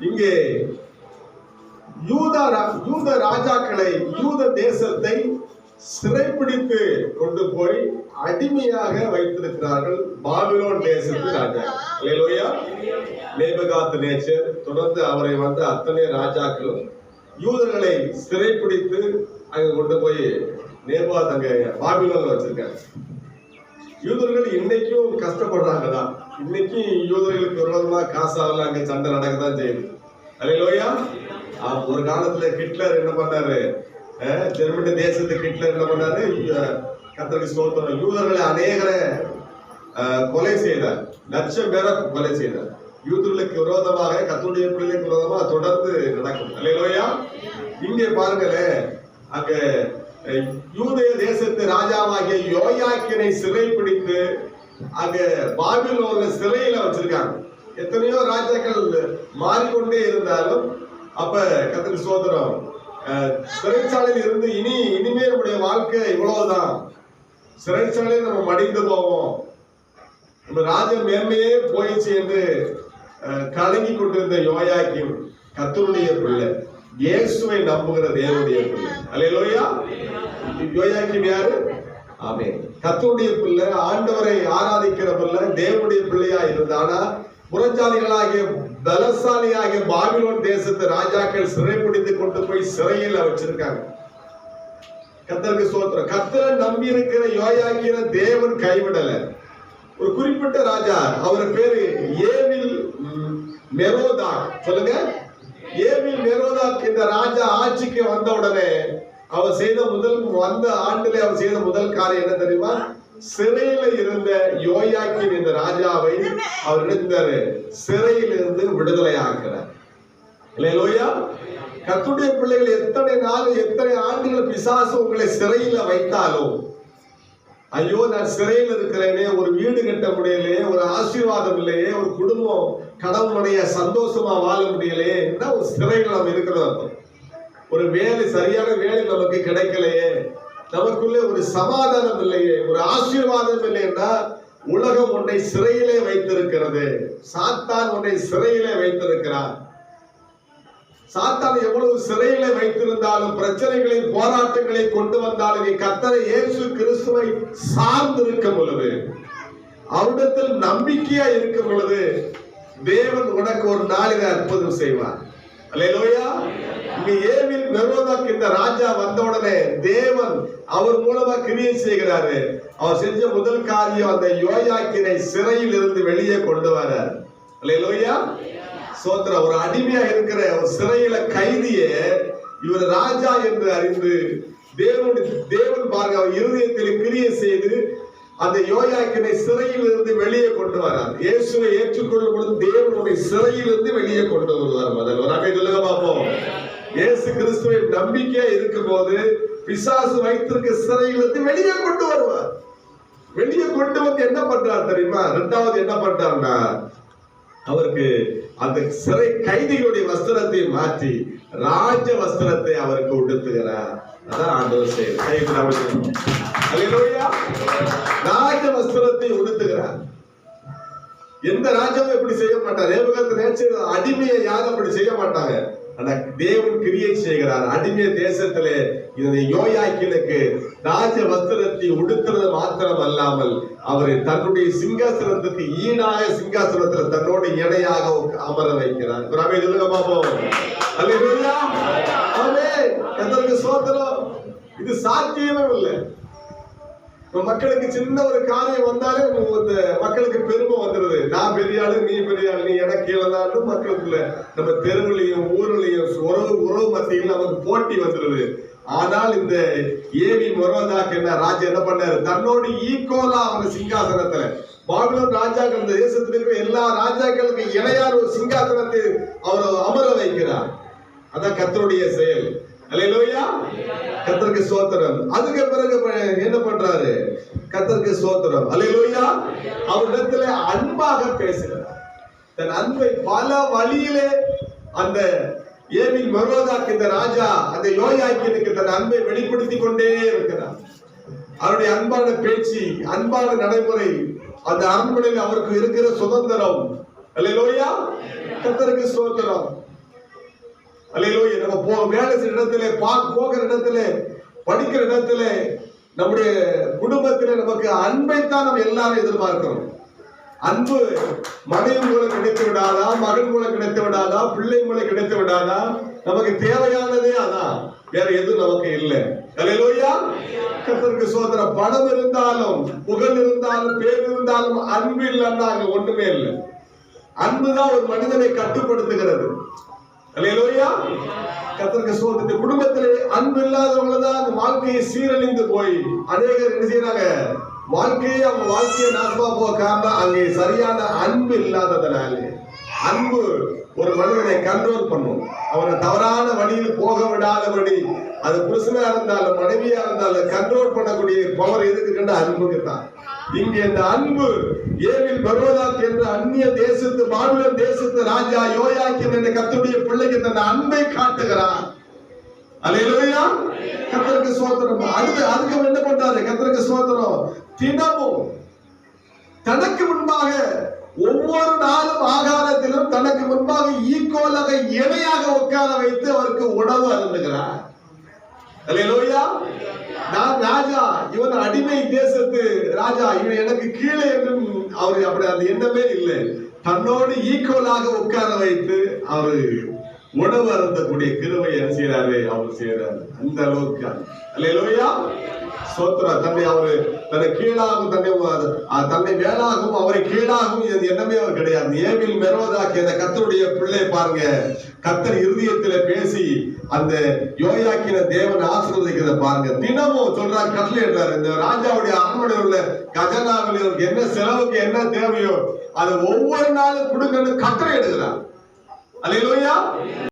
இங்கே யூத ரா- யூத ராஜாக்களை யூத தேசத்தை சிறைப்பிடித்து கொண்டு போய் அடிமையாக வைத்திருக்கிறார்கள் பாபிலோன் தேசத்து ராஜா அல்லேலூயா நேபகாத் நேச்சர் தொடர்ந்து அவரை வந்த அத்தனை ராஜாக்களும் யூதர்களை சிறைப்பிடித்து அங்க கொண்டு போய் நேபாத் அங்க பாபிலோன்ல வச்சிருக்காங்க. யூதர்கள் இன்னைக்கும் கஷ்டப்படுறாங்க தான் இன்னைக்கும் யூதர்களுக்கு விரோதமா காசாவில் அங்க சண்டை நடக்கத்தான் செய்யுது. அல்லையா ஒரு காலத்துல ஹிட்லர் என்ன பண்ணாரு? ஜெர்மனி தேசத்துக்கு ஹிட்லர் என்ன பண்ணாரு? அஹ், கர்த்தருக்கு ஸ்தோத்திரம் யூதர்களை அநேகரை கொலை செய்தார். லட்சம் பேரை கொலை செய்தார். யூதர்களுக்கு விரோதமாக கத்துடைய பிள்ளைகளுக்கு விரோதமாக தொடர்ந்து நடக்கும். அல்லையா இங்கே பாருங்களேன் அங்க யூதய தேசத்து ராஜாவாகிய யோயாக்கினை சிறைப்பிடித்து அங்க பாபிலோன்ல சிறையில வச்சிருக்காங்க. எத்தனையோ ராஜாக்கள் மாறிக்கொண்டே இருந்தாலும் அப்ப கத்திரி சோதரம் சிறைச்சாலையில் இருந்து இனி இனிமே நம்முடைய வாழ்க்கை இவ்வளவுதான். சிறைச்சாலையில் நம்ம மடிந்து போவோம். நம்ம ராஜ மேன்மையே போயிடுச்சு என்று கலங்கி கொண்டிருந்த யோயாக்கிம் கத்தருடைய பிள்ளை. இயேசுவை நம்புகிற தேவனுடைய பிள்ளை. அல்லேலூயா யோயாக்கிம் யாரு? ஆமே கத்துடைய பிள்ளை ஆண்டவரை ஆராதிக்கிற பிள்ளை தேவனுடைய பிள்ளையா இருந்தானா புறச்சாலிகளாகிய பலசாலியாகிய பாபிலோன் தேசத்து ராஜாக்கள் சிறைப்பிடித்து கொண்டு போய் சிறையில் வச்சிருக்காங்க. கத்தருக்கு சோத்திரம் கத்தரை நம்பி இருக்கிற யோயாக்கிற தேவன் கைவிடல. ஒரு குறிப்பிட்ட ராஜா அவர் பேரு ஏவில் ம், மெரோதாக். சொல்லுங்க. ஏவில் மெரோதாக் இந்த ராஜா ஆட்சிக்கு வந்த உடனே அவர் செய்த முதல் வந்த ஆண்டிலே அவர் செய்த முதல் காரியம் என்ன தெரியுமா? சிறையில இருந்த யோயாக்கின் இந்த ராஜாவை அவர் இருந்தாரு சிறையில் இருந்து விடுதலை ஆக்குறார் இல்லையா கத்துடைய பிள்ளைகள் எத்தனை நாள் எத்தனை ஆண்டுகள் பிசாசு உங்களை சிறையில வைத்தாலும் ஐயோ நான் சிறையில் இருக்கிறேனே ஒரு வீடு கட்ட முடியலையே ஒரு ஆசீர்வாதம் இல்லையே ஒரு குடும்பம் கடவுளுடைய சந்தோஷமா வாழ முடியலையே என்ன ஒரு சிறையில் நம்ம இருக்கிறோம். அர்த்தம் ஒரு வேலை சரியான வேலை நமக்கு கிடைக்கலையே. நமக்குள்ளே ஒரு சமாதானம் இல்லையே. ஒரு ஆசீர்வாதம் இல்லைன்னா உலகம் உன்னை சிறையிலே வைத்திருக்கிறது. சாத்தான் உன்னை சிறையிலே வைத்திருக்கிறார் சாத்தான் எவ்வளவு சிறையில வைத்திருந்தாலும் பிரச்சனைகளை போராட்டங்களை கொண்டு வந்தாலும் நீ கத்தரை இயேசு கிறிஸ்துவை சார்ந்து பொழுது அவரிடத்தில் நம்பிக்கையா இருக்கும் பொழுது தேவன் உனக்கு ஒரு நாளில் அற்புதம் செய்வார். ஏவில் மெரோதாக்கு இந்த ராஜா வந்த உடனே தேவன் அவர் மூலமா கிரியை செய்கிறாரு. அவர் செஞ்ச முதல் காரியம் அந்த யோயாக்கினை சிறையில் இருந்து வெளியே கொண்டு வரார். லோயா சோத்ரா ஒரு அடிமையா இருக்கிற ஒரு சிறையில கைதிய இவர் ராஜா என்று அறிந்து தேவனுடைய தேவன் பாருங்க அவர் இருதயத்தில் கிரியை செய்து அந்த யோயாக்கினை சிறையில் இருந்து வெளியே கொண்டு வரார். இயேசுவை ஏற்றுக்கொள்ளும் பொழுது தேவனுடைய சிறையில் இருந்து வெளியே கொண்டு வருவார் முதல் ஒரு அமை சொல்லுங்க பார்ப்போம் இயேசு கிறிஸ்துவின் நம்பிக்கையா இருக்கும் போது பிசாசு வைத்திருக்க சிறையிலிருந்து வெளியே கொண்டு வருவார். வெளியே கொண்டு வந்து என்ன பண்றார் தெரியுமா? ரெண்டாவது என்ன பண்றாருன்னா அவருக்கு அந்த சிறை கைதிகளுடைய வஸ்திரத்தை மாற்றி ராஜ வஸ்திரத்தை அவருக்கு உடுத்துகிறார். அதான் ஆண்டவர் ராஜ வஸ்திரத்தை உடுத்துகிறார். எந்த ராஜாவும் எப்படி செய்ய மாட்டார். தேவகத்து நேச்சர் அடிமையை யாரும் அப்படி செய்ய மாட்டாங்க. ஆனா தேவன் கிரியை செய்கிறார். அடிமை தேசத்திலே இதனை யோயாக்கினுக்கு ராஜ வஸ்திரத்தை உடுத்துறது மாத்திரம் அல்லாமல் அவரை தன்னுடைய சிங்காசனத்துக்கு ஈடாக சிங்காசனத்துல தன்னோடு இணையாக அமர வைக்கிறார். பிரமே சொல்லுங்க பாப்போம் அல்லேலூயா இது சாத்தியமே இல்லை. மக்களுக்கு சின்ன ஒரு காரியம் வந்தாலே மக்களுக்கு பெருமை வந்துடுது ஆளு நீ பெரிய நீ எனக்கு கீழே மக்களுக்குள்ள. நம்ம தெருவுலையும் ஊர்லயும் உறவு உறவு மத்தியில் நமக்கு போட்டி வந்துடுது ஆனால் இந்த ஏவி மொரோதாக்கு என்ன ராஜா என்ன பண்ணாரு? தன்னோடு ஈக்குவலா அவங்க சிங்காசனத்துல. பாபிலோன் ராஜாக்கள் இந்த தேசத்தில் இருக்கிற எல்லா ராஜாக்களுக்கும் இணையார் ஒரு சிங்காசனத்தை அவர் அமர வைக்கிறார். அதான் கத்தருடைய செயல். அல்லேலூயா கத்தருக்கு சோத்திரம் அதுக்கு பிறகு என்ன பண்றாரு? கத்தருக்கு சோத்திரம் அல்லேலூயா அவரிடத்துல அன்பாக பேசுகிறார். தன் அன்பை பல வழியிலே அந்த ஏவில் மரோதாக்கு இந்த ராஜா அந்த யோயாக்கினுக்கு தன் அன்பை வெளிப்படுத்தி கொண்டே இருக்கிறார். அவருடைய அன்பான பேச்சு அன்பான நடைமுறை அந்த அரண்மனையில் அவருக்கு இருக்கிற சுதந்திரம். அல்லேலூயா கத்தருக்கு ஸ்தோத்திரம். அலையிலோயே நம்ம போ வேலை செய்யற இடத்துல பா போகிற இடத்துல படிக்கிற இடத்துல நம்முடைய குடும்பத்தில் நமக்கு அன்பைத்தான் நம்ம எல்லாரும் எதிர்பார்க்கிறோம். அன்பு மனைவி மூலம் கிடைத்து விடாதா மகன் மூலம் கிடைத்து விடாதா பிள்ளை மூலம் கிடைத்து விடாதா? நமக்கு தேவையானதே அதான். வேற எதுவும் நமக்கு இல்லை. கலையிலோயா கர்த்தருக்கு சோதர பணம் இருந்தாலும் புகழ் இருந்தாலும் பேர் இருந்தாலும் அன்பு இல்லைன்னா அங்க ஒண்ணுமே இல்லை. அன்புதான் ஒரு மனிதனை கட்டுப்படுத்துகிறது. அல்லேலூயா சோதனை குடும்பத்திலே அன்பு இல்லாதவங்க தான் அந்த வாழ்க்கையை சீரழிந்து போய் அநேகர் என்ன செய்யறாங்க வாழ்க்கையை அவங்க வாழ்க்கையை நாசமா போக காரணம் அங்கே சரியான அன்பு இல்லாததுனாலே அன்பு ஒரு மனிதனை கண்ட்ரோல் பண்ணும். அவனை தவறான வழியில் போக விடாதபடி அது புருஷனா இருந்தாலும் மனைவியா இருந்தாலும் கண்ட்ரோல் பண்ணக்கூடிய பவர் எதுக்கு கண்ட அன்புக்கு தான் இங்கே இந்த அன்பு ஏவில் பர்வதாத் என்ற அந்நிய தேசத்து மாநில தேசத்து ராஜா யோயாக்கின் என்ற கத்துடைய பிள்ளைக்கு தன் அன்பை காட்டுகிறான் அல்லேலூயா. கத்தருக்கு சோத்திரம் அடுத்து அதுக்கு என்ன பண்றாரு? கத்தருக்கு சோத்திரம் தினமும் தனக்கு முன்பாக ஒவ்வொரு நாளும் ஆகாரத்திலும் தனக்கு முன்பாக ஈக்குவலாக இணையாக உட்கார வைத்து அவருக்கு உணவு அருந்துகிறார். அலையிலோயா நான் ராஜா இவன் அடிமை தேசத்து ராஜா இவன் எனக்கு கீழே என்றும் அவர் அப்படி அந்த எண்ணமே இல்லை. தன்னோடு ஈக்குவலாக உட்கார வைத்து அவரு உணவு அருந்தக்கூடிய கிருவை என்ன செய்யறாரு அவர் செய்யறாரு அந்த அளவுக்கு அல்லேலூயா. சோத்ரா தன்னை அவரு தன்னை கீழாகும் தன்னை தன்னை மேலாகவும் அவரை கீழாகவும் இது எண்ணமே அவர் கிடையாது. ஏவில் மெரோதாக்கி அந்த கத்தருடைய பிள்ளை பாருங்க. கத்தர் இருதயத்துல பேசி அந்த யோயாக்கின தேவன் ஆசிர்வதிக்கிறத பாருங்க. தினமும் சொல்றாங்க கட்டளை என்றாரு. இந்த ராஜாவுடைய அரண்மனை உள்ள கஜனாவில் இவருக்கு என்ன செலவுக்கு என்ன தேவையோ அதை ஒவ்வொரு நாளும் கொடுங்கன்னு கட்டளை எடுக்கிறார். Hallelujah.